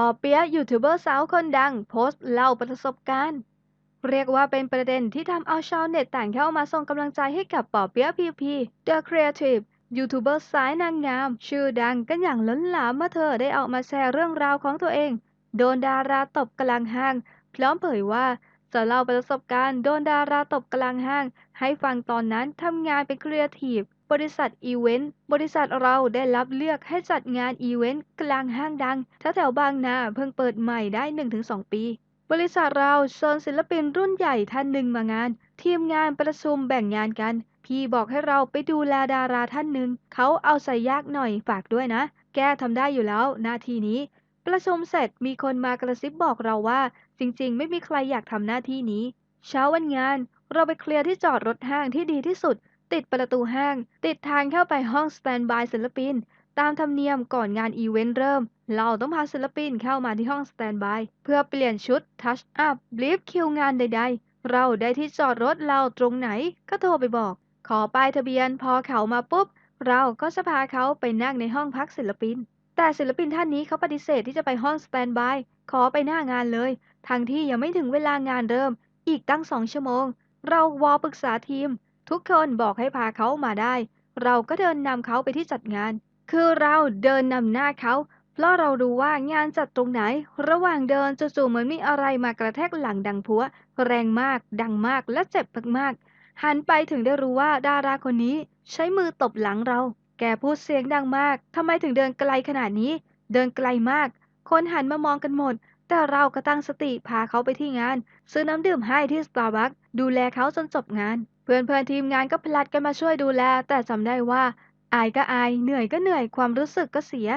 ปอเปียะยูทูบเบอร์สาวคนดัง โพสต์เล่าประสบการณ์ เรียกว่าเป็นประเด็นที่ทำเอาชาวเน็ตต่างเข้ามาส่งกำลังใจให้กับปอเปียะพีพี The Creative ยูทูบเบอร์สายนางงาม ชื่อดังกันอย่างล้นหลามเมื่อเธอได้ออกมาแชร์เรื่องราวของตัวเอง โดนดาราตบกลางห้าง พร้อมเผยว่าจะเล่าประสบการณ์โดนดาราตบกลางห้าง ให้ฟังตอนนั้นทำงานเป็นครีเอทีฟ บริษัทอีเวนต์ บริษัทเราได้รับเลือกให้จัดงานอีเวนต์กลางห้างดังแถวๆบางนาเพิ่งเปิดใหม่ได้ 1-2 ปี บริษัทเราเชิญศิลปินรุ่นใหญ่ท่านหนึ่งมางาน ทีมงานประชุมแบ่งงานกัน พี่บอกให้เราไปดูแลดาราท่านหนึ่ง เขาเอาใส่ยากหน่อยฝากด้วยนะ แกทำได้อยู่แล้วหน้าที่นี้ ประชุมเสร็จมีคนมากระซิบบอกเราว่า จริง ๆ ไม่มีใครอยากทำหน้าที่นี้ เช้าวันงานเราไปเคลียร์ที่จอดรถห้างที่ดีที่สุด ติดประตูห้าง ติดทางเข้าไปห้องสแตนบายศิลปิน ตามธรรมเนียมก่อนงานอีเวนต์เริ่ม เราต้องพาศิลปินเข้ามาที่ห้องสแตนบาย เพื่อเปลี่ยนชุด ทัชอัพบลีฟคิวงานใด ๆ เราได้ที่จอดรถเราตรงไหนก็โทรไปบอก ขอป้ายทะเบียนพอเขามาปุ๊บ เราก็จะพาเขาไปนั่งในห้องพักศิลปิน แต่ศิลปินท่านนี้เขาปฏิเสธที่จะไปห้องสแตนบายขอไปหน้างานเลย ทั้งที่ยังไม่ถึงเวลางานเริ่ม อีกตั้งสองชั่วโมง เราวอปรึกษาทีม ทุกคนบอกให้พาเขามาได้ เราก็เดินนำเขาไปที่จัดงาน คือเราเดินนำหน้าเขาเพราะเรารู้ว่างานจัดตรงไหน ระหว่างเดินจู่ๆเหมือนมีอะไรมากระแทกหลังดังพัว แรงมาก ดังมากและเจ็บมากๆหันไปถึงได้รู้ว่าดาราคนนี้ ใช้มือตบหลังเรา แกพูดเสียงดังมากทำไมถึงเดินไกลขนาดนี้ เดินไกลมาก คนหันมามองกันหมด แต่เราก็ตั้งสติพาเขาไปที่งาน ซื้อน้ำดื่มให้ที่สตาร์บัคดูแลเขาจนจบงาน เพื่อนเพื่อนทีมงานก็พลัดกันมาช่วยดูแล แต่จำได้ว่า อายก็อายเหนื่อยก็เหนื่อยความรู้สึกก็เสีย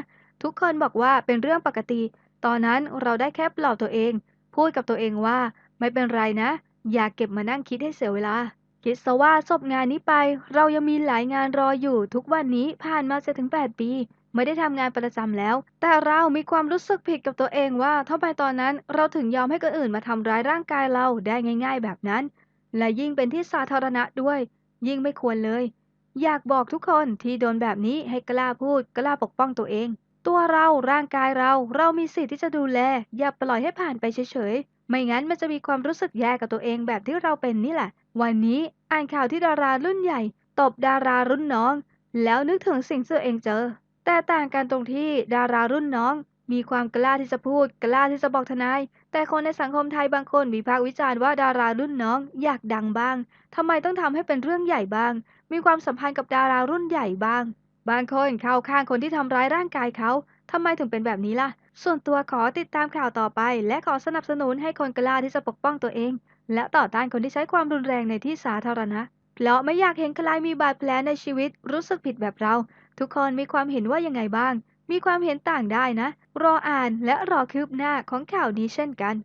ทุกคนบอกว่าเป็นเรื่องปกติ ตอนนั้นเราได้แค่ปลอบตัวเอง พูดกับตัวเองว่า ไม่เป็นไรนะ อย่าเก็บมานั่งคิดให้เสียเวลา คิดซะว่าจบงานนี้ไป เรายังมีหลายงานรออยู่ ทุกวันนี้ผ่านมาจะถึง 8 ปี ไม่ได้ทำงานประจำแล้ว แต่เรามีความรู้สึกผิดกับตัวเองว่าทำไมตอนนั้นเราถึงยอมให้คนอื่นมาทำร้ายร่างกายเราได้ง่าย ๆ แบบนั้น และยิ่งเป็นที่สาธารณะด้วย ยิ่งไม่ควรเลย อยากบอกทุกคนที่โดนแบบนี้ให้กล้าพูดกล้าปกป้องตัวเอง ตัวเราร่างกายเรา เรามีสิทธิ์ที่จะดูแล อย่าปล่อยให้ผ่านไปเฉยๆ ไม่งั้นมันจะมีความรู้สึกแย่กับตัวเองแบบที่เราเป็นนี่แหละ วันนี้อ่านข่าวที่ดารารุ่นใหญ่ ตบดารารุ่นน้อง แล้วนึกถึงสิ่งที่ตัวเองเจอ แต่ต่างกันตรงที่ดารารุ่นน้อง มีความกล้าที่จะพูด กล้าที่จะบอกทนาย แต่คนในสังคมไทยบางคนวิพากษ์วิจารณ์ว่าดารารุ่นน้อง อยากดังบ้างทำไมต้องทำให้เป็นเรื่องใหญ่บ้าง มีความสัมพันธ์กับดารารุ่นใหญ่บ้าง บางคนเข้าข้างคนที่ทำร้ายร่างกายเขาทำไมถึงเป็นแบบนี้ล่ะ ส่วนตัวขอติดตามข่าวต่อไป และขอสนับสนุนให้คนกล้าที่จะปกป้องตัวเอง และต่อต้านคนที่ใช้ความรุนแรงในที่สาธารณะเพราะไม่อยากเห็นใครมีบาดแผลในชีวิตรู้สึกผิดแบบเรา ทุกคนมีความเห็นว่ายังไงบ้าง มีความเห็นต่างได้นะ รออ่านและรอคืบหน้าของข่าวนี้เช่นกัน